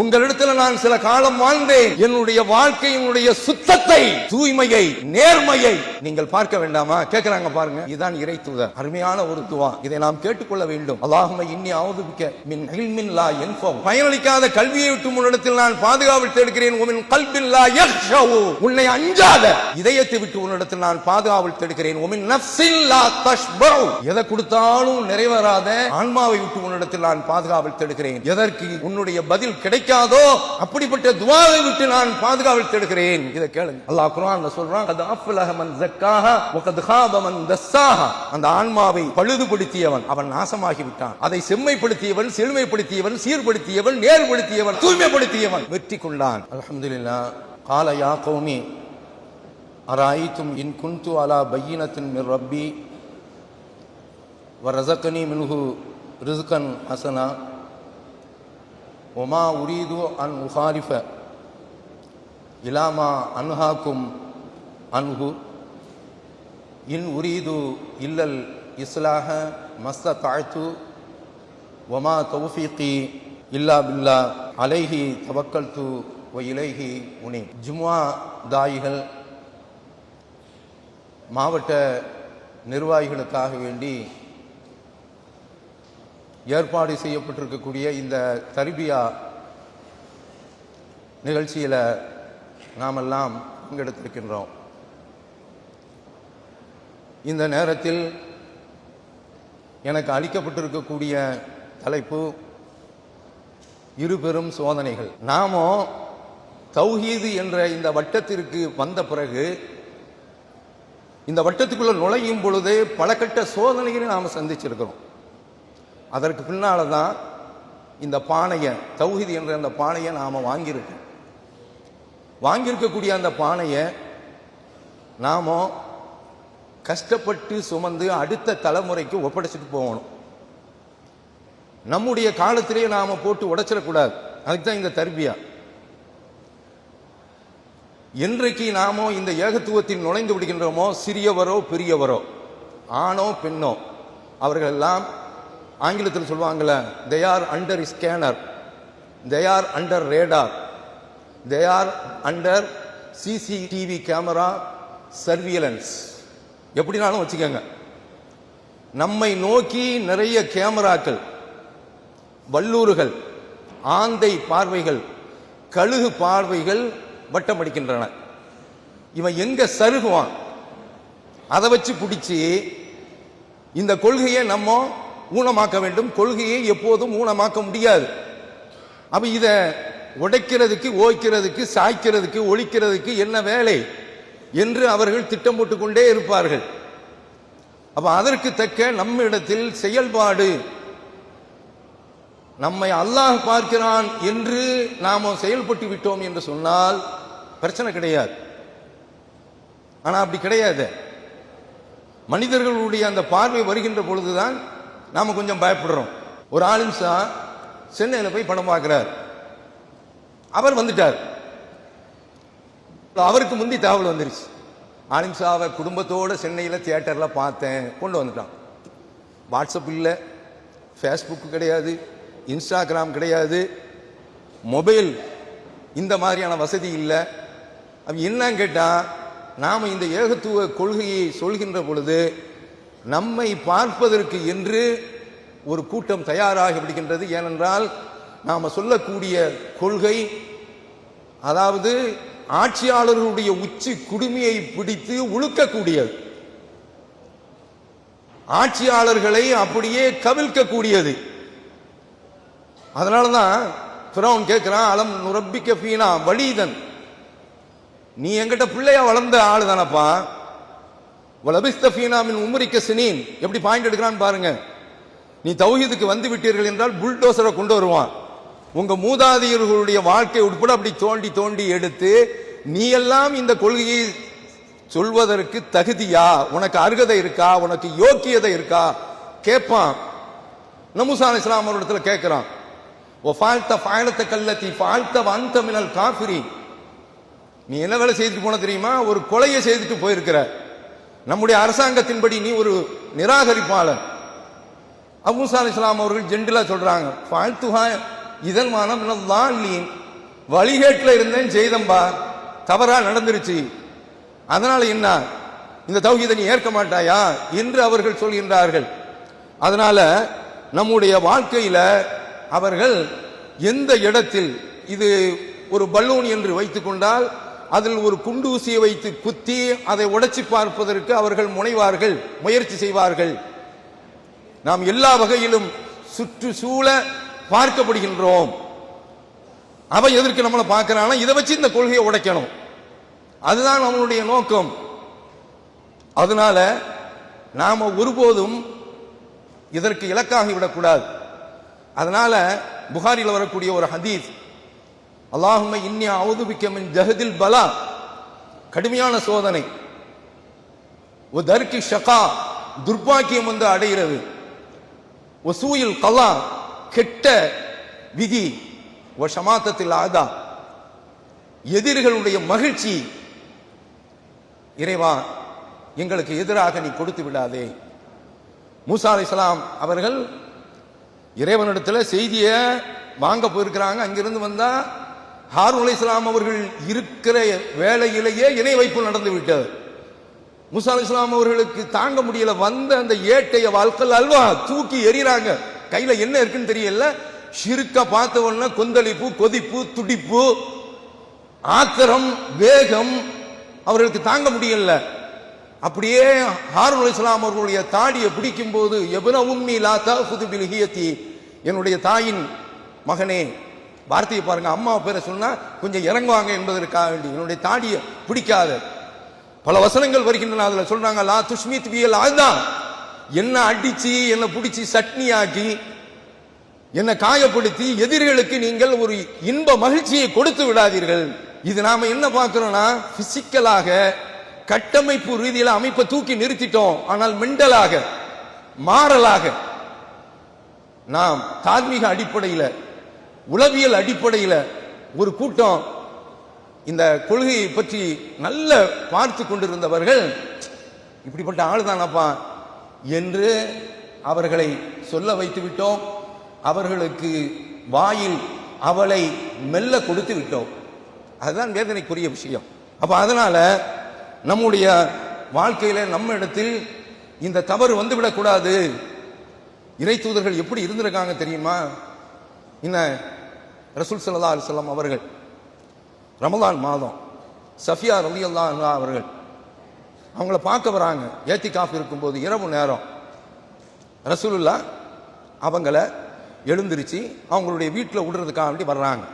உங்களிடத்தில் நான் சில காலம் வாழ்ந்தேன். என்னுடைய வாழ்க்கையினுடைய சுத்தத்தை தூய்மையை நேர்மையை நீங்கள் பார்க்க வேண்டாமா? கேட்கிறாங்க பாருங்க. இதுதான் இறை தூதர். அருமையான ஒரு துவா. இதை நாம் கேட்டுக்கொள்ள வேண்டும். அல்லாஹும இன்னி ஆவுதுபிக்க மின் இல்மின் லா என்போம் பயனளிக்காத கல்வியை விட்டு உன்னிடத்தில் நான் பாதுகாவல் தேடுகிறேன். உமின் கல்பின் லா யக்ஷவு உன்னை அஞ்சாத இதயத்தை விட்டு உன்னிடத்தில் நான் பாதுகாவல் தேடுகிறேன். உமின் நஃப்ஸின் லா தஷ்பரு எதை கொடுத்தாலும் நிறைவேறாத ஆன்மாவை விட்டு உன்னிடத்தில் நான் பாதுகாவல் தேடுகிறேன் எதற்கு உன்னுடைய பதில் கிடைக்காதோ அப்படிப்பட்ட துவாவை விட்டு நான் பாதுகாவல் தேடுகிறேன் இதை கேளுங்க அல்லாஹ் குர்ஆன்ல சொல்றான் அது அஃப்லஹ மன் ஜக்காஹா வகத் ஹாப மன் தஸ்ஸாஹா அந்த ஆன்மாவை பழுதுபடுத்தியவன் அவன் நாசமாகி விட்டான் அதை செம்மைப்படுத்தியவன் செழுமைப்படுத்தியவன் சீர்படுத்தியவன் நேர்படுத்தியவன் தூய்மைப்படுத்தியவன் வெற்றி கொண்டான் அல்ஹம்துலில்லாஹ் قال يا قوم أرأيتم إن كنت على بينة من ربي ورزقني منه ரிசுகன் ஹசனா. ஒமா உரீது அன் உஹாரிஃப. இலாமா அன்ஹாக்கும் அன்ஹு. இன் உரீது இல்லல் இஸ்லாஹ மஸ்த தாழ்த்து ஒமா தௌஃபீக்கி இல்லா பில்லா. அலைஹி தவக்கல் து ஒ இலைஹி உனி. ஜும்மா தாயிகள் மாவட்ட நிர்வாகிகளுக்காக வேண்டி ஏற்பாடு செய்யப்பட்டிருக்கக்கூடிய இந்த தர்பியா நிகழ்ச்சியில் நாமெல்லாம் பங்கெடுத்திருக்கின்றோம். இந்த நேரத்தில் எனக்கு அளிக்கப்பட்டிருக்கக்கூடிய தலைப்பு இரு பெரும் சோதனைகள். நாமோ தௌஹீது என்ற இந்த வட்டத்திற்கு வந்த பிறகு இந்த வட்டத்துக்குள்ள நுழையும் பொழுது பல கட்ட சோதனைகளை நாம் சந்திச்சிருக்கிறோம். அதற்கு பின்னால் தான் இந்த பானையை தௌஹீது என்ற அந்த பானையை நாம் வாங்கியிருக்கோம் வாங்கியிருக்கக்கூடிய அந்த பானையை நாம் கஷ்டப்பட்டு சுமந்து அடுத்த தலைமுறைக்கு ஒப்படைச்சிட்டு போகணும். நம்முடைய காலத்திலேயே நாம் போட்டு உடைச்சிடக்கூடாது. அதுக்கு தான் இந்த தர்பியா. என்றைக்கு நாமோ இந்த ஏகத்துவத்தில் நுழைந்து விடுகின்றோமோ சிறியவரோ பெரியவரோ ஆணோ பெண்ணோ அவர்கள் எல்லாம் ஆங்கிலத்தில் சொல்லுவாங்கல்ல they are under scanner they are under radar they are under CCTV camera surveillance எப்படினாலும் வச்சுக்கோங்க. நம்மை நோக்கி நிறைய கேமராக்கள் வல்லூறுகள் ஆந்தை பார்வைகள் கழுகு பார்வைகள் வட்டமடிக்கின்றன இவன் எங்க சருகுவான்? அதை வச்சு பிடிச்சி இந்த கொள்கையை நம்ம ஊனமாக்க வேண்டும். கொள்கையை எப்போதும் ஊனமாக்க முடியாது. அப்ப இத உடைக்கிறதுக்கு ஓய்க்கிறதுக்கு சாய்க்கிறதுக்கு ஒழிக்கிறதுக்கு என்ன வேலை என்று அவர்கள் திட்டம் போட்டுக் கொண்டே இருப்பார்கள். அப்ப அதற்கு தக்க நம்மிடத்தில் செயல்பாடு. நம்மை அல்லாஹ் பார்க்கிறான் என்று நாம செயல்பட்டு விட்டோம் என்று சொன்னால் பிரச்சனை கிடையாது. ஆனா அப்படி கிடையாது. மனிதர்களுடைய அந்த பார்வை வருகின்ற பொழுதுதான் நாம கொஞ்சம் பயப்படுறோம். ஒரு ஆலிம்சா சென்னையில் போய் படம் பார்க்கிறார். அவர் வந்துட்டார். அவருக்கு முந்தி தகவல் வந்துருச்சு. ஆலிம்சாவை குடும்பத்தோட சென்னையில் தியேட்டரில் பார்த்தேன். கொண்டு வந்துட்டான். வாட்ஸ்அப் இல்லை. ஃபேஸ்புக் கிடையாது. இன்ஸ்டாகிராம் கிடையாது. மொபைல் இந்த மாதிரியான வசதி இல்லை. அப்படி என்னன்னு கேட்டால் நாம் இந்த ஏகத்துவ கொள்கையை சொல்கின்ற பொழுது நம்மை பார்ப்பதற்கு என்று ஒரு கூட்டம் தயாராகி விடுகின்றது. ஏனென்றால் நாம் சொல்லக்கூடிய கொள்கை அதாவது ஆட்சியாளர்களுடைய உச்சி குடுமையை பிடித்து உழுக்கக்கூடியது ஆட்சியாளர்களை அப்படியே கவிழ்க்கக்கூடியது. அதனாலதான் பிறவன் கேட்கிறான் அலம் நுரப்பிக்க ஃபீனா வலிதன். நீ என்கிட்ட பிள்ளையா வளர்ந்த ஆளு தானப்பா வலபிஸ்த உமரிக்க சினீன். எப்படி பாயிண்ட் எடுக்கிறான்னு பாருங்க. நீ தௌஹீதுக்கு வந்து விட்டீர்கள் என்றால் புல்டோசரை கொண்டு வருவான். உங்க மூதாதையர்களுடைய வாழ்க்கை உட்பட அப்படி தோண்டி தோண்டி எடுத்து நீ எல்லாம் இந்த கொள்கையை சொல்வதற்கு தகுதியா? உனக்கு அருகதை இருக்கா? உனக்கு யோக்கியதை இருக்கா? கேட்பான் நமுசான் இஸ்லாம் இடத்துல கேட்கிறான். ஓ கல்லத்தி ஃபால்த்த வந்த மினல் காஃபிரி நீ என்ன வேலை செய்துட்டு போன தெரியுமா? ஒரு கொலையை செய்துட்டு போயிருக்கிற. நம்முடைய அரசாங்கத்தின்படி நீ ஒரு நிராகரிப்பாளன். அபூசா இஸ்லாம் அவர்கள் ஜென்டிலா சொல்றாங்க வாழ்த்துஹா இதன் மானம் லாலீன் வழிகேட்டில் இருந்தேன் செய்தம்பா தவறா நடந்துருச்சு. அதனால என்ன? இந்த தௌஹீதை நீ ஏற்க மாட்டாயா? என்று அவர்கள் சொல்கின்றார்கள். அதனால நம்முடைய வாழ்க்கையில அவர்கள் எந்த இடத்தில் இது ஒரு பலூன் என்று வைத்துக்கொண்டால் அதில் ஒரு குண்டூசியை வைத்து குத்தி அதை உடைச்சி பார்ப்பதற்கு அவர்கள் முனைவார்கள் முயற்சி செய்வார்கள். நாம் எல்லா வகையிலும் சுற்றுச்சூழ பார்க்கப்படுகின்றோம். அவன் எதற்கு நம்மளை பார்க்கிறானா இதை வச்சு இந்த கொள்கையை உடைக்கணும். அதுதான் நம்மளுடைய நோக்கம். அதனால நாம ஒருபோதும் இதற்கு இலக்காகி விடக்கூடாது. அதனால புகாரில் வரக்கூடிய ஒரு ஹதீஸ் அல்லாஹும இன்னியா அவுதுபிக்கமின் ஜஹதில் பலா. கடுமையான சோதனை. ஒ தர்கி ஷகா துர்பாக்கியம் வந்து அடைகிறது. ஒசூயில் கலா கெட்ட விதி. ஒ சமாத்தத்தில் ஆதா எதிரிகளுடைய மகிழ்ச்சி. இறைவா எங்களுக்கு எதிராக நீ கொடுத்து விடாதே. மூசா அலைஹிஸ்ஸலாம் அவர்கள் இறைவனிடத்தில் செய்தியை வாங்க போயிருக்கிறாங்க. அங்கிருந்து வந்தால் ஹாரூன் இஸ்லாம் அவர்கள் இருக்கிற வேலையிலேயே இணை வைப்பு நடந்து விட்டது. முசா இஸ்லாம் அவர்களுக்கு தாங்க முடியல. வந்த அந்த ஏட்டைய வாழ்க்கல் அல்வா தூக்கி எறிகிறாங்க. கையில என்ன இருக்குன்னு தெரியல. சிறுக்க பார்த்த கொந்தளிப்பு கொதிப்பு துடிப்பு ஆத்திரம் வேகம் அவர்களுக்கு தாங்க முடியல. அப்படியே ஹாரூன் இஸ்லாம் அவர்களுடைய தாடியை பிடிக்கும் போது எபன உம்மி லாத்தா தஃபுது ஹியத்தி? என்னுடைய தாயின் மகனே வார்த்தையை பாருங்க. அம்மா பேரை சொன்னா கொஞ்சம் இறங்குவாங்க என்பதற்காக வேண்டி. என்னுடைய தாடியை பிடிக்காத. பல வசனங்கள் வருகின்றன. அதுல சொல்றாங்க லா துஷ்மித் பியல் அதுதான் என்ன அடிச்சு என்ன பிடிச்சி சட்னி ஆக்கி என்னை காயப்படுத்தி எதிரிகளுக்கு நீங்கள் ஒரு இன்ப மகிழ்ச்சியை கொடுத்து விடாதீர்கள். இது நாம என்ன பார்க்கிறோம்னா பிசிக்கலாக கட்டமைப்பு ரீதியில் அமைப்பை தூக்கி நிறுத்திட்டோம். ஆனால் மெண்டலாக மாறலாக நாம் தார்மீக அடிப்படையில் உளவியல் அடிப்படையில் ஒரு கூட்டம் இந்த கொள்கையை பற்றி நல்ல பார்த்து கொண்டிருந்தவர்கள் இப்படிப்பட்ட ஆளுதானப்பா என்று அவர்களை சொல்ல வைத்து விட்டோம். அவர்களுக்கு வாயில் அவளை மெல்ல கொடுத்து விட்டோம். அதுதான் வேதனைக்குரிய விஷயம். அப்போ அதனால நம்முடைய வாழ்க்கையில் நம்ம இடத்தில் இந்த தவறு வந்துவிடக்கூடாது. இறை தூதர்கள் எப்படி இருந்திருக்காங்க தெரியுமா? என்ன ரசூல் சல்லா அலைஹி வஸல்லம் அவர்கள். ரமலான் மாதம். சஃபியா ரலி அல்லா அவர்கள். அவங்கள பார்க்க வராங்க. ஏத்தி காஃப் இருக்கும்போது இரவு நேரம். ரசூலுல்லா அவங்கள எழுந்திருச்சு அவங்களுடைய வீட்டில் விடுறதுக்காக வேண்டி வர்றாங்க.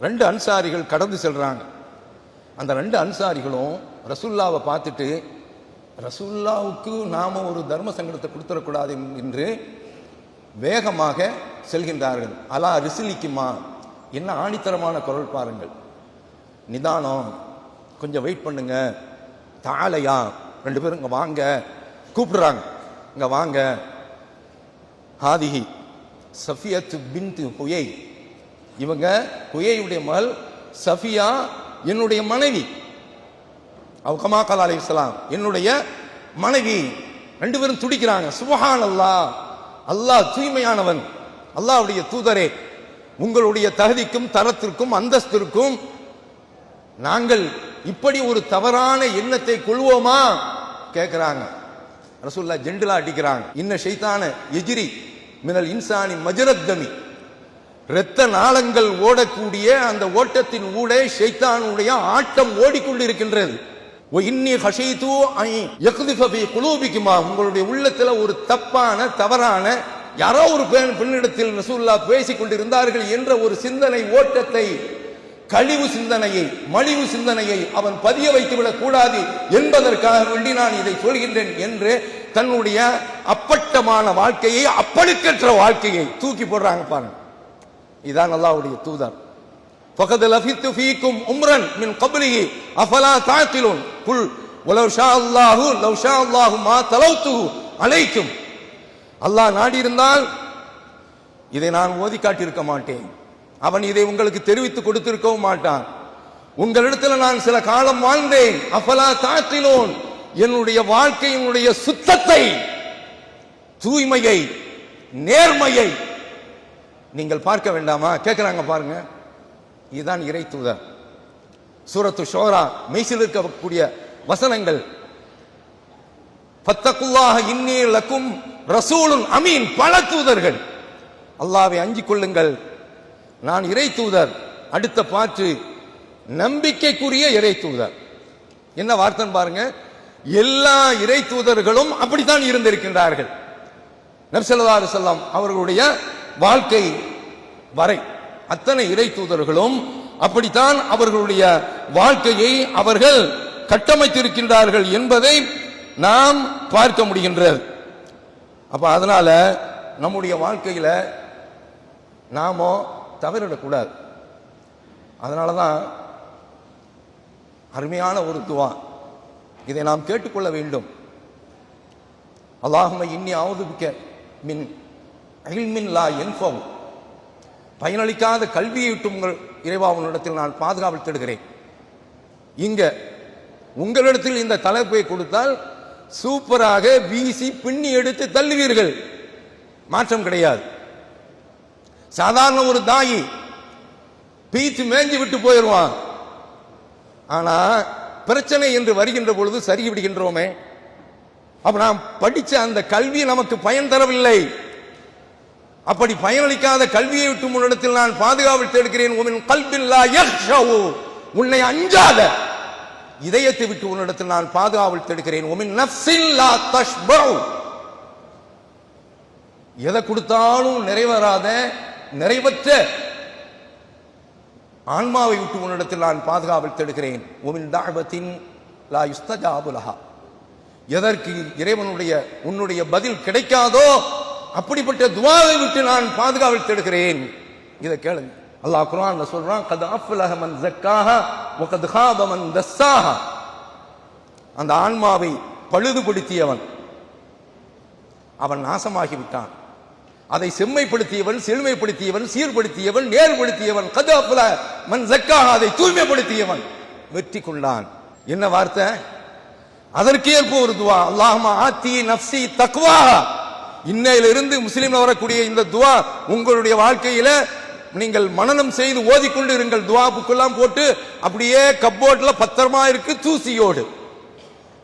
ரெண்டு அன்சாரிகள் கடந்து செல்கிறாங்க அந்த ரெண்டு அன்சாரிகளும் ரசுல்லாவை பார்த்துட்டு ரசுல்லாவுக்கு நாம் ஒரு தர்ம சங்கடத்தை கொடுத்துடக்கூடாது என்று வேகமாக செல்கின்றார்கள். அலா ரிசிலிக்குமா? என்ன ஆணித்தரமான குரல் பாருங்கள். நிதானம். கொஞ்சம் வெயிட் பண்ணுங்க. தாளையா ரெண்டு பேரும் இங்கே வாங்க. கூப்பிடுறாங்க. இங்கே வாங்க. ஹாதிஹி சஃபியத்து பின்து ஹுயை. இவங்க ஹுயையுடைய மகள் சஃபியா என்னுடைய மனைவி. அவகமா கலா இஸ்லாம் என்னுடைய மனைவி. ரெண்டு பேரும் துடிக்கிறாங்க. சுபஹான் அல்லாஹ் அல்லாஹ் தூய்மையானவன். அல்லாவுடைய தூதரே உங்களுடைய தகுதிக்கும் தரத்திற்கும் அந்தஸ்திற்கும் நாங்கள் இப்படி ஒரு தவறான எண்ணத்தை கொள்வோமா? கேட்கிறாங்க ரசூல்லா ஜெண்டிலா அடிக்கிறாங்க. இன்ன ஷைத்தான எஜிரி மினல் இன்சானி மஜரத்தமி. இரத்த நாளங்கள் ஓடக்கூடிய அந்த ஓட்டத்தின் ஊடே ஷைத்தானுடைய ஆட்டம் ஓடிக்கொண்டிருக்கின்றது. ஐ உங்களுடைய உள்ளத்துல ஒரு தப்பான தவறான யாரோ ஒரு பெண் பெண்ணிடத்தில் ரசூல்லா பேசிக் கொண்டிருந்தார்கள் என்ற ஒரு சிந்தனை ஓட்டத்தை கழிவு சிந்தனையை மலிவு சிந்தனையை அவன் பதிய வைத்து விடக் கூடாது என்பதற்காக வேண்டி நான் இதை சொல்கின்றேன் என்று தன்னுடைய அப்பட்டமான வாழ்க்கையை அப்பழுக்கற்ற வாழ்க்கையை தூக்கி போடுறாங்க பாருங்க இதான் அல்லாஹ்வுடைய தூதர் فقد لفظت فيكم عمرا من قبله افلا تعقلون قل ولو شاء الله لو شاء الله ما تلوته عليكم அல்லாஹ் நாடியிருந்தால் இதை நான் ஓதி காட்டியிருக்க மாட்டேன். அவன் இதை உங்களுக்கு தெரிவித்து கொடுத்திருக்கவும் மாட்டான். உங்களிடத்தில் நான் சில காலம் வாழ்ந்தேன். அஃபலா தாற்றினோன் என்னுடைய வாழ்க்கையினுடைய சுத்தத்தை தூய்மையை நேர்மையை நீங்கள் பார்க்க வேண்டாமா? கேட்கிறாங்க பாருங்க. இதுதான் இறை தூதர். சூரத்து ஷோரா மெய்சில் இருக்கக்கூடிய வசனங்கள். பத்தக்குள்ளாக இன்னே லக்கும் ரசூலும் அமீன் பல தூதர்கள். அல்லாவை அஞ்சு கொள்ளுங்கள். நான் இறை தூதர். அடுத்த பாற்று நம்பிக்கைக்குரிய இறை தூதர். என்ன வார்த்தைன்னு பாருங்க. எல்லா இறை தூதர்களும் அப்படித்தான் இருந்திருக்கின்றார்கள். நபிசல்லாறு செல்லாம் அவர்களுடைய வாழ்க்கை வரை அத்தனை இறை தூதர்களும் அப்படித்தான் அவர்களுடைய வாழ்க்கையை அவர்கள் கட்டமைத்திருக்கின்றார்கள் என்பதை நாம் பார்க்க முடிகின்றது. அப்போ அதனால் நம்முடைய வாழ்க்கையில் நாமோ தவறிடக்கூடாது. அதனால தான் அருமையான ஒரு துவா. இதை நாம் கேட்டுக்கொள்ள வேண்டும். அல்லாஹும இன்னி ஆவுதுபிக்க மின் அகில்மின் லா என்பவ் பயனளிக்காத கல்வியை விட்டு உங்கள் இறைவாவினிடத்தில் நான் பாதுகாவல் தேடுகிறேன். இங்க உங்களிடத்தில் இந்த தலைப்பை கொடுத்தால் சூப்பராக வீசி பின்னி எடுத்து தள்ளுவீர்கள். மாற்றம் கிடையாது. சாதாரண ஒரு தாயி பீச்சு மேஞ்சு விட்டு போயிடுவான் ஆனா பிரச்சனை என்று வருகின்ற பொழுது சரி விடுகின்றோமே. அப்ப நாம் படிச்ச அந்த கல்வி நமக்கு பயன் தரவில்லை. அப்படி பயனளிக்காத கல்வியை விட்டு முன்னிடத்தில் நான் பாதுகாவல் தேடுகிறேன். உன் கல்வில்லா உன்னை அஞ்சாத. இதயத்தை விட்டு உன்னிடத்தில் நான் பாதுகாவல் தேடுகிறேன். உமின் தஷ்பவு எதை கொடுத்தாலும் நிறைவேறாத நிறைவற்ற ஆன்மாவை விட்டு உன்னிடத்தில் நான் பாதுகாவல் தேடுகிறேன். உமின் தாழ்வத்தின் லா யுஸ்தஜாபுலஹா எதற்கு இறைவனுடைய உன்னுடைய பதில் கிடைக்காதோ அப்படிப்பட்ட துவாவை விட்டு நான் பாதுகாவல் தேடுகிறேன். இதை கேளுங்க. அல்லாஹ் குரான் சொல்றான் கதாஃபுல் அஃப்லஹ ஜக்காஹா அந்த ஆன்மாவை பழுதுபடுத்தியவன். அவன் நாசமாகி விட்டான் அதை செம்மைப்படுத்தியவன் செழுமைப்படுத்தியவன் சீர்படுத்தியவன் நேர்படுத்தியவன். கதாப்புல மண் மன் அதை தூய்மைப்படுத்தியவன். வெற்றி கொண்டான் என்ன வார்த்தை? அதற்கேற்ப ஒரு துவா. அல்லாஹமா ஆத்தி நப்சி தக்வா இன்னையிலிருந்து முஸ்லீம்ல வரக்கூடிய இந்த துவா உங்களுடைய வாழ்க்கையில நீங்கள் மனநம் செய்து ஓதிக்கொண்டு இருங்கள். துவா புக்கெல்லாம் போட்டு அப்படியே கப்போர்ட்ல பத்திரமா இருக்கு தூசியோடு.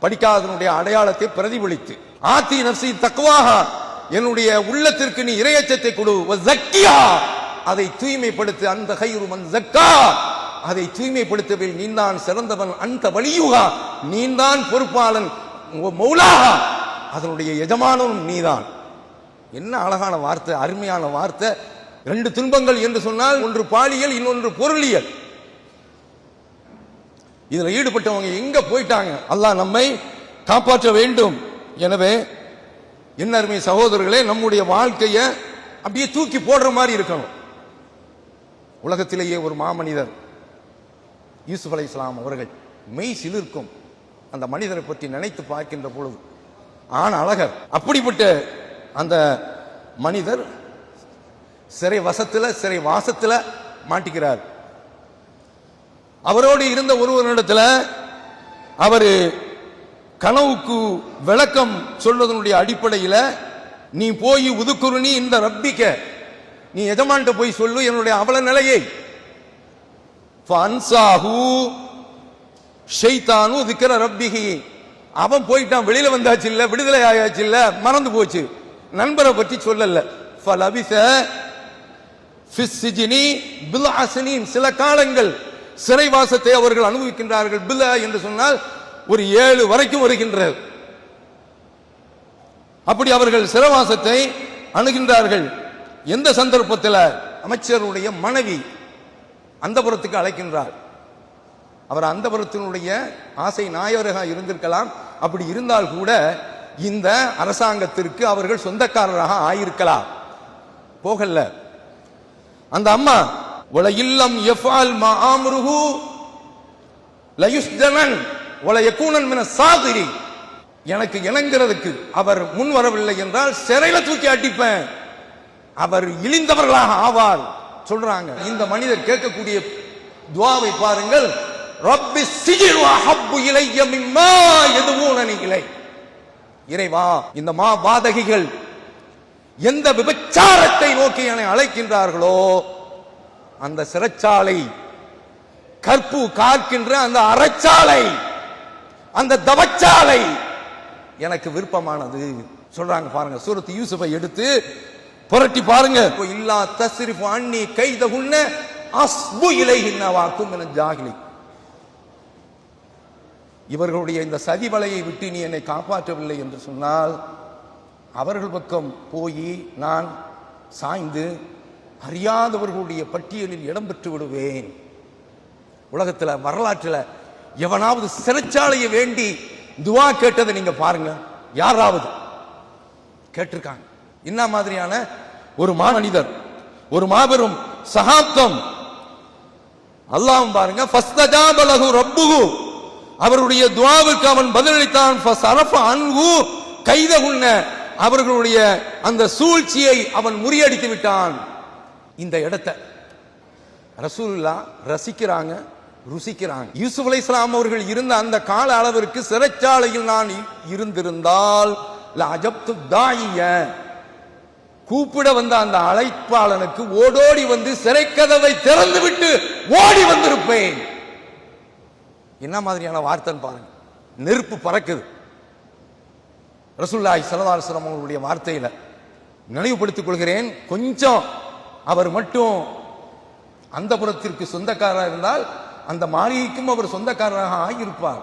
படிக்காதனுடைய அடையாளத்தை பிரதிபலித்து. ஆத்தி நர்சி தக்குவாக என்னுடைய உள்ளத்திற்கு நீ இரையச்சத்தை கொடு. வ ஜக்கியா. அதை தூய்மைப்படுத்து. அந்த கைரு மன் ஜக்கா. அதை தூய்மைப்படுத்தவில் நீந்தான் சிறந்தவன். அந்த வலியுகா. நீந்தான் பொறுப்பாளன். மௌலாக மௌலாகா அதனுடைய எஜமானும் நீதான் என்ன அழகான வார்த்தை அருமையான வார்த்தை. ரெண்டு துன்பங்கள் என்று சொன்னால் ஒன்று பாலியல் இன்னொன்று பொருளியல். இதில் ஈடுபட்டவங்க எங்க போயிட்டாங்க? அல்லாஹ் நம்மை காப்பாற்ற வேண்டும். எனவே என்ன அருமை சகோதரர்களே நம்முடைய வாழ்க்கையை அப்படியே தூக்கி போடுற மாதிரி இருக்கணும். உலகத்திலேயே ஒரு மாமனிதர் யூசுப் அலை இஸ்லாம் அவர்கள் மெய் சிலிர்க்கும். அந்த மனிதரை பற்றி நினைத்து பார்க்கின்ற பொழுது ஆண் அழகர். அப்படிப்பட்ட அந்த மனிதர் சிறை வசத்துல சிறை வாசத்துல மாட்டிக்கிறார். அவரோடு இருந்த ஒருவரிடத்தில் அவர் கனவுக்கு விளக்கம் சொல்வதனுடைய அடிப்படையில் நீ போய் உதுக்குருணி இந்த ரப்பிக்க. நீ எஜமான்ட்ட போய் சொல்லு என்னுடைய அவல நிலையை. ஷெய்தானு ஷைத்தானு திக்கிற ரப்பிகி அவன் போயிட்டான் வெளியில வந்தாச்சு இல்ல விடுதலை ஆயாச்சு இல்ல மறந்து போச்சு. நண்பரை பற்றி சொல்லல. ஃபலபிச ஃபிஸ்ஸிஜினி சில காலங்கள் சிறைவாசத்தை அவர்கள் அனுபவிக்கின்றார்கள். பில என்று சொன்னால் ஒரு ஏழு வரைக்கும் வருகின்றது. அப்படி அவர்கள் சிறைவாசத்தை அணுகின்றார்கள். எந்த சந்தர்ப்பத்தில்? அமைச்சருடைய மனைவி அந்தபுரத்துக்கு அழைக்கின்றார். அவர் அந்தபுரத்தினுடைய ஆசை நாயகராக இருந்திருக்கலாம். அப்படி இருந்தால் கூட இந்த அரசாங்கத்திற்கு அவர்கள் சொந்தக்காரராக ஆயிருக்கலாம். போகல அந்த அம்மா உல இல்லம் எஃபால் மா ஆம்ருஹு லயுஸ்தனன் உல யகூனன் மின சாதிரி. எனக்கு இணங்கிறதுக்கு அவர் முன் வரவில்லை என்றால் சிறையில தூக்கி அடிப்பேன். அவர் இழிந்தவர்களாக ஆவார். சொல்றாங்க. இந்த மனிதர் கேட்கக்கூடிய துவாவை பாருங்கள். ரப்பி சிஜில் வஹப்பு இலைய மிம்மா எதுவும் நினைக்கலை இறைவா இந்த மா பாதகிகள் எந்த விபச்சாரத்தை நோக்கி என்னை அழைக்கின்றார்களோ அந்த சிறைச்சாலை கற்பு காக்கின்ற அந்த அறச்சாலை அந்த தவச்சாலை எனக்கு விருப்பமானது. சொல்றாங்க பாருங்க சூரத்து யூசுஃபை எடுத்து புரட்டி பாருங்க. இல்லா தஸ்ரிஃப் கைத கைதகுன்ன அஸ்பு இலைஹின்ன வாக்கும் என ஜாகிலி. இவர்களுடைய இந்த சதிவலையை விட்டு நீ என்னை காப்பாற்றவில்லை என்று சொன்னால் அவர்கள் பக்கம் போய் நான் சாய்ந்து அறியாதவர்களுடைய பட்டியலில் இடம் பெற்று விடுவேன். உலகத்துல வரலாற்றில் எவனாவது சிறைச்சாலையை வேண்டி துவா கேட்டதை நீங்க பாருங்க யாராவது கேட்டிருக்காங்க. என்ன மாதிரியான ஒரு மாமனிதர் ஒரு மாபெரும் சகாப்தம். அல்லாஹ் பாருங்க அவருடைய துவாவுக்கு அவன் பதிலளித்தான் கைத அன்ஹு கைதகுன்ன அவர்களுடைய அந்த சூழ்ச்சியை அவன் முறியடித்து விட்டான். இந்த இடத்தை ரசூல்லா ரசிக்கிறாங்க ருசிக்கிறாங்க. யூசுப் அலைஹிஸ்ஸலாம் அவர்கள் இருந்த அந்த கால அளவிற்கு சிறைச்சாலையில் நான் இருந்திருந்தால் அஜப்து தாயிய கூப்பிட வந்த அந்த அழைப்பாளனுக்கு ஓடோடி வந்து சிறைக்கதவை திறந்து விட்டு ஓடி வந்திருப்பேன். என்ன மாதிரியான வார்த்தைன்னு பாருங்க. நெருப்பு பறக்குது. ரசுல்லாய் சலதாரசனம் அவர்களுடைய வார்த்தையில நினைவுபடுத்திக் கொள்கிறேன். கொஞ்சம் அவர் மட்டும் அந்த புறத்திற்கு சொந்தக்காரராக இருந்தால் அந்த மாளிகைக்கும் அவர் சொந்தக்காரராக ஆகியிருப்பார்.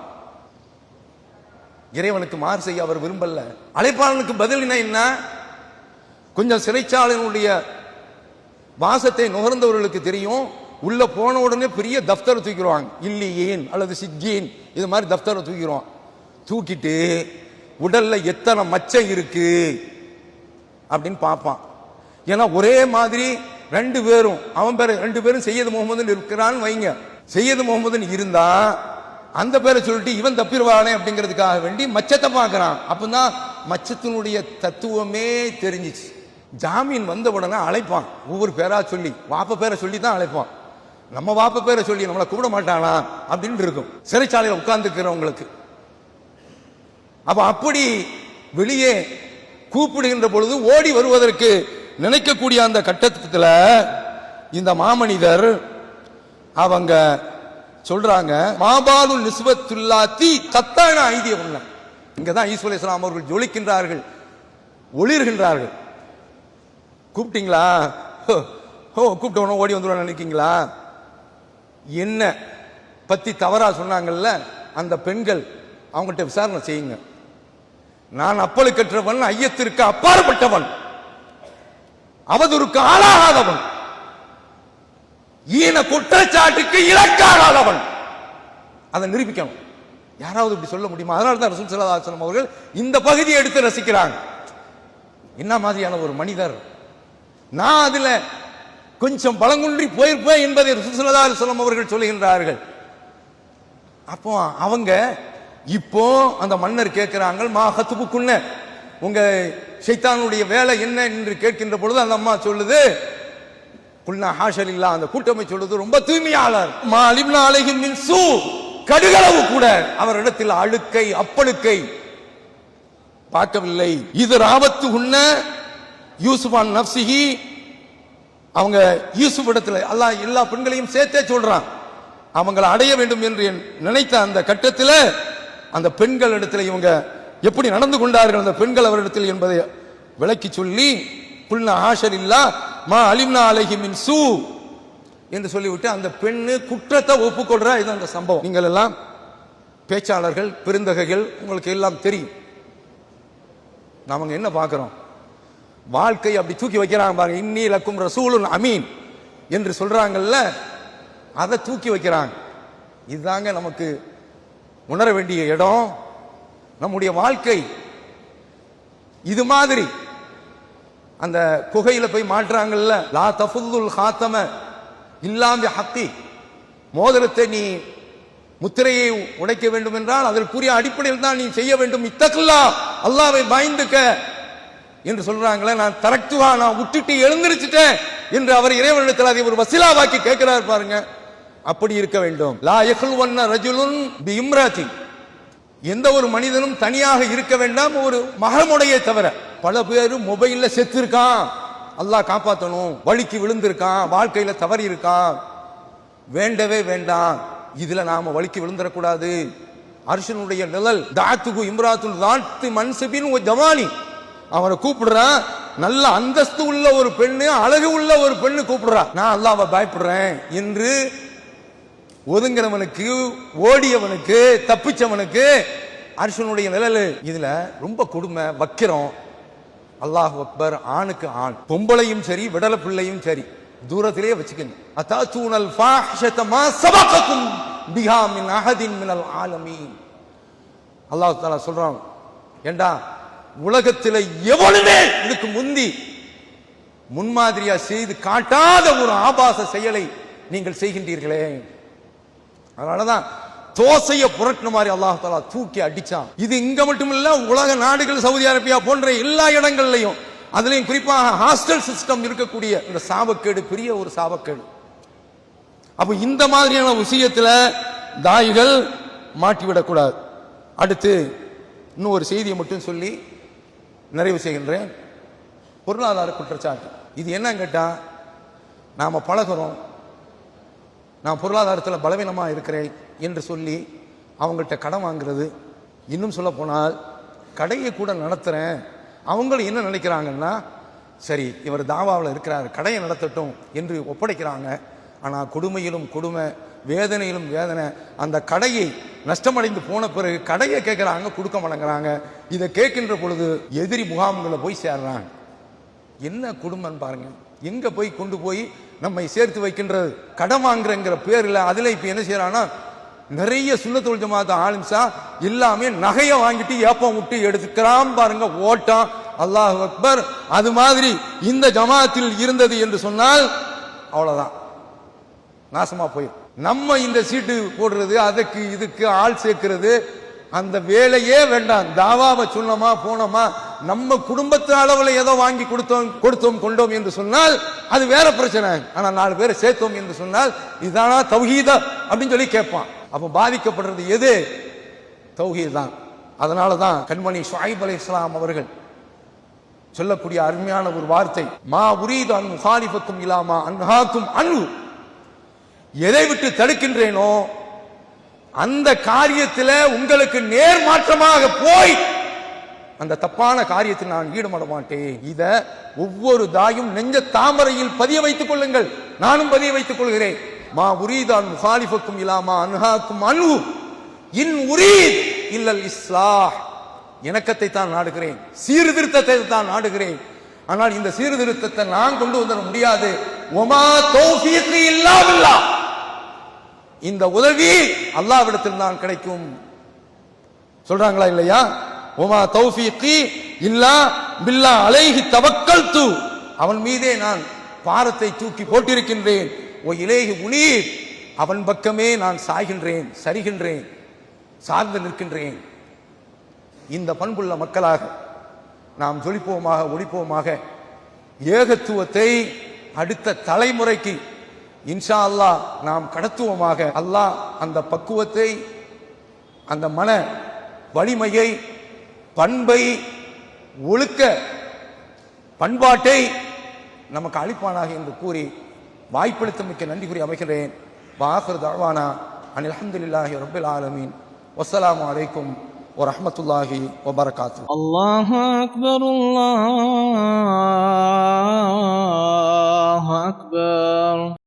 இறைவனுக்கு மாறு செய்ய அவர் விரும்பல. அழைப்பாளனுக்கு பதில் என்ன கொஞ்சம் சிறைச்சாலையினுடைய வாசத்தை நுகர்ந்தவர்களுக்கு தெரியும். உள்ள போன உடனே பெரிய தப்தரை தூக்கிடுவாங்க. இல்லியேன் அல்லது சிஜ்ஜீன் இது மாதிரி தப்தரை தூக்கிடுவான். தூக்கிட்டு உடல்ல எத்தனை மச்சம் இருக்கு? அப்படின்னு பார்ப்பான். ஏன்னா ஒரே மாதிரி ரெண்டு பேரும் அவன் பேர் ரெண்டு பேரும் செய்யது முகமதுன்னு இருக்கிறான்னு வைங்க. செய்யது முகமதுன்னு இருந்தா அந்த பேரை சொல்லிட்டு இவன் தப்பிடுவானே அப்படிங்கிறதுக்காக வேண்டி மச்சத்தை பார்க்கறான். அப்பதான் மச்சத்தினுடைய தத்துவமே தெரிஞ்சிச்சு. ஜாமீன் வந்த உடனே அழைப்பான். ஒவ்வொரு பேரா சொல்லி வாப்ப பேரை சொல்லி தான் அழைப்பான். நம்ம வாப்ப பேரை சொல்லி நம்மளை கூப்பிட மாட்டானா? அப்படின்னு இருக்கும். சிறைச்சாலையில் உட்கார்ந்துக்கிறவங்களுக்கு அப்ப அப்படி வெளியே கூப்பிடுகின்ற பொழுது ஓடி வருவதற்கு நினைக்கக்கூடிய அந்த கட்டத்தில் இந்த மாமனிதர் அவங்க சொல்றாங்க மாபாலு நிஸ்பத்துல்லாத்தி கத்தான ஐதிய உள்ள இங்கதான் ஈஸ்வர இஸ்லாம் அவர்கள் ஜொலிக்கின்றார்கள் ஒளிர்கின்றார்கள். கூப்பிட்டீங்களா? ஹோ, ஓ கூப்பிட்ட ஓடி வந்துடுவான்னு நினைக்கீங்களா? என்ன பத்தி தவறா சொன்னாங்கல்ல அந்த பெண்கள் அவங்கள்ட்ட விசாரணை செய்யுங்க. நான் அப்பழுக்கற்றவன் ஐயத்திற்கு அப்பாற்பட்டவன். அவதூறுக்கு ஆளாகாதவன். ஈன குற்றச்சாட்டுக்கு இலக்காகாதவன். அதை நிரூபிக்கணும். யாராவது இப்படி சொல்ல முடியுமா? அதனால தான் ரசூல் ஸல்லல்லாஹு அவர்கள் இந்த பகுதியை எடுத்து ரசிக்கிறாங்க. என்ன மாதிரியான ஒரு மனிதர்? நான் அதுல கொஞ்சம் பழங்குன்றி போயிருப்பேன் என்பதை ரசூல் சல்லா அலுவலம் அவர்கள் சொல்லுகின்றார்கள். அப்போ அவங்க இப்போ அந்த மன்னர் கேட்கிறாங்க மா ஹத்துபுக்குன்ன உங்க ஷைத்தானுடைய வேலை என்ன? என்று கேட்கின்ற பொழுது அந்த அம்மா சொல்லுது குல்னா ஹாஷல் இல்லா அந்த கூட்டமை சொல்லுது ரொம்ப தூய்மையாளர். மா அலிம்னா அலைஹிம் மின் சூ கடுகளவு கூட. அவரிடத்தில் அழுக்கை அப்பழுக்கை பார்க்கவில்லை. இது ராவத்து உன்ன யூசுஃபான் நப்சிஹி அவங்க யூசுப் இடத்துல அல்லா எல்லா பெண்களையும் சேர்த்தே சொல்றான். அவங்களை அடைய வேண்டும் என்று நினைத்த அந்த கட்டத்தில் அந்த பெண்களிடத்தில் இவங்க எப்படி நடந்து கொண்டார்கள் அந்த பெண்கள் அவரிடத்தில் என்பதை விளக்கி சொல்லி குல்னா ஆஷர் இல்லா மா அலிம்னா அலைஹி மின் சூ என்று சொல்லிவிட்டு அந்த பெண்ணு குற்றத்தை ஒப்புக்கொள்ற. இது அந்த சம்பவம். நீங்கள் எல்லாம் பேச்சாளர்கள் பெருந்தகைகள் உங்களுக்கு எல்லாம் தெரியும். நாம என்ன பார்க்கிறோம்? வாழ்க்கை அப்படி தூக்கி வைக்கிறாங்க பாருங்க. இன்னி லக்கும் ரசூலுன் அமீன் என்று சொல்றாங்கல்ல அதை தூக்கி வைக்கிறாங்க. இதுதாங்க நமக்கு உணர வேண்டிய இடம் நம்முடைய வாழ்க்கை. இது மாதிரி அந்த குகையில போய் மாட்டுறாங்கல்ல லா தஃபுல் ஹாத்தம இல்லாம ஹத்தி. மோதிரத்தை நீ முத்திரையை உடைக்க வேண்டும் என்றால் அதற்குரிய அடிப்படையில் தான் நீ செய்ய வேண்டும். இத்தக்கல்லா அல்லாவை பயந்துக்க. என்று சொல்றாங்களே நான் தரக்துவா நான் விட்டுட்டு எழுந்திருச்சுட்டேன் என்று அவர் இறைவனிடத்தில் அதை ஒரு வசிலாவாக்கி கேட்கிறார் பாருங்க. அப்படி இருக்க வேண்டும். லா யகுல் வண்ண ரஜுலுன் பி இம்ராத்தி எந்த ஒரு மனிதனும் தனியாக இருக்க வேண்டாம் ஒரு மகமுடைய தவிர. பல பேர் மொபைல்ல செத்து இருக்கான் அல்லாஹ் காப்பாற்றணும் வழிக்கு விழுந்திருக்கான். வாழ்க்கையில தவறி இருக்கான் வேண்டவே வேண்டாம். இதுல நாம வழிக்கு விழுந்துடக்கூடாது அர்ஷனுடைய நிழல் தாத்துகு இம்ராத்துல் தாத்து மன்சபின் ஒரு ஜமானி. அவரை கூப்பிடுறான். நல்ல அந்தஸ்து உள்ள ஒரு பெண்ணு அழகு உள்ள ஒரு பெண்ணு கூப்பிடுறா நான் அல்லாவை பயப்படுறேன் என்று ஒதுங்கிறவனுக்கு ஓடியவனுக்கு தப்பிச்சவனுக்கு அர்ஷனுடைய நிழல். இதுல ரொம்ப கொடுமை வக்கிரம். அல்லாஹ் அக்பர் ஆணுக்கு ஆண். பொம்பளையும் சரி விடல பிள்ளையும் சரி. தூரத்திலே வச்சுக்கங்க. அத்தாத்தூனல் ஃபாஹிஷத மா சபகக்கும் பிஹா மின் அஹதின் மினல் ஆலமீன். அல்லாஹ் தாலா சொல்றான் ஏண்டா உலகத்தில் எவனுமே இதுக்கு முந்தி முன்மாதிரியா செய்து காட்டாத ஒரு ஆபாச செயலை நீங்கள் செய்கின்றீர்களே. அதனாலதான் தோசையை புரட்டின மாதிரி அல்லாஹாலா தூக்கி அடிச்சான். இது இங்க மட்டும் இல்ல உலக நாடுகள் சவுதி அரேபியா போன்ற எல்லா இடங்கள்லையும். அதுலயும் குறிப்பாக ஹாஸ்டல் சிஸ்டம் இருக்கக்கூடிய இந்த சாபக்கேடு பெரிய ஒரு சாபக்கேடு. அப்ப இந்த மாதிரியான விஷயத்துல தாய்கள் மாட்டிவிடக்கூடாது. அடுத்து இன்னும் ஒரு செய்தியை மட்டும் சொல்லி நிறைவு செய்கின்றேன். பொருளாதார குற்றச்சாட்டு. இது என்னன்னு கேட்டா நாம பழகுறோம். நான் பொருளாதாரத்தில் பலவீனமாக இருக்கிறேன் என்று சொல்லி அவங்கள்ட்ட கடன் வாங்குறது. இன்னும் சொல்ல போனால் கடையை கூட நடத்துகிறேன் அவங்களும் என்ன நினைக்கிறாங்கன்னா சரி இவர் தாவாவில் இருக்கிறார் கடையை நடத்தட்டும் என்று ஒப்படைக்கிறாங்க. ஆனால் கொடுமையிலும் கொடுமை வேதனையிலும் வேதனை அந்த கடையை நஷ்டமடைந்து போன பிறகு கடையை கேட்குறாங்க கொடுக்க மாட்டேங்கிறாங்க. இதை கேட்கின்ற பொழுது எதிரி முகாம்களை போய் சேர்றாங்க. என்ன குடும்பம்னு பாருங்க. எங்கே போய் கொண்டு போய் நம்மை சேர்த்து வைக்கின்றது கடன் வாங்குறங்கிற பேரில் அதில் இப்போ என்ன செய்யறான்னா நிறைய சுண்ணத்தொழில் ஜமாத்த ஆலிம்சா எல்லாமே நகையை வாங்கிட்டு ஏப்பம் விட்டு எடுத்துக்கிறான் பாருங்க ஓட்டம் அல்லாஹ் அக்பர். அது மாதிரி இந்த ஜமாத்தில் இருந்தது என்று சொன்னால் அவ்வளோதான் நாசமாக போயிடும் நம்ம இந்த சீட்டு போடுறது அதுக்கு இதுக்கு ஆள் சேர்க்கிறது அந்த வேலையே வேண்டாம். தாவாவை சொன்னோமா போனோமா நம்ம குடும்பத்து அளவில் ஏதோ வாங்கி கொடுத்தோம் கொடுத்தோம் கொண்டோம் என்று சொன்னால் அது வேற பிரச்சனை. ஆனால் நாலு பேரை சேர்த்தோம் என்று சொன்னால் இதானா தௌஹீதா அப்படின்னு சொல்லி கேட்பான். அப்போ பாதிக்கப்படுறது எது? தௌஹீத் தான். அதனால தான் கண்மணி ஷுஐப் அலி இஸ்லாம் அவர்கள் சொல்லக்கூடிய அருமையான ஒரு வார்த்தை மா உரீது அன் முகாலிஃபக்கும் இலாமா அன்ஹாக்கும் அன்பு எதை விட்டு தடுக்கின்றேனோ அந்த காரியத்தில் உங்களுக்கு நேர்மாற்றமாக போய் அந்த தப்பான காரியத்தில் நான் ஈடுபட மாட்டேன். இத ஒவ்வொரு தாயும் நெஞ்ச தாமரையில் பதிய வைத்துக் கொள்ளுங்கள். நானும் பதிய வைத்துக் கொள்கிறேன். மா உரீதான் முகாலிஃபக்கும் இலாமா அன்ஹாக்கும் அனு இன் உரீத் இல்லல் இஸ்லாஹ். இணக்கத்தை தான் நாடுகிறேன். சீர்திருத்தத்தை தான் நாடுகிறேன். ஆனால் இந்த சீர்திருத்தத்தை நான் கொண்டு வந்துட முடியாது. ஒமா தௌஃபீக் இல்லா இந்த உதவி அல்லாவிடத்தில் தான் கிடைக்கும். சொல்றாங்களா இல்லையா? உமா தௌஃபீகி இல்லா பில்லா அலைஹி தவக்கல்து. அவன் மீதே நான் பாரத்தை தூக்கி போட்டிருக்கின்றேன். ஓ இலேஹி உனீர் அவன் பக்கமே நான் சாய்கின்றேன் சரிகின்றேன் சார்ந்து நிற்கின்றேன். இந்த பண்புள்ள மக்களாக நாம் ஜொலிப்போமாக ஒழிப்போமாக ஏகத்துவத்தை அடுத்த தலைமுறைக்கு இன்ஷா அல்லாஹ் நாம் கடத்துவமாக. அல்லாஹ் அந்த பக்குவத்தை அந்த மன வலிமையை பண்பை ஒழுக்க பண்பாட்டை நமக்கு அளிப்பானாக என்று கூறி வாய்ப்பளித்த மிக்க நன்றி கூறி அமைகிறேன் வாஹர் தாழ்வானா அன் அலமதுல்லாஹி ரபில் ஆலமீன். வசலாம் வலைக்கும் வரமத்துல்லாஹி வபரகாத்து அல்லாஹ் அக்பர் அல்லாஹ் அக்பர்.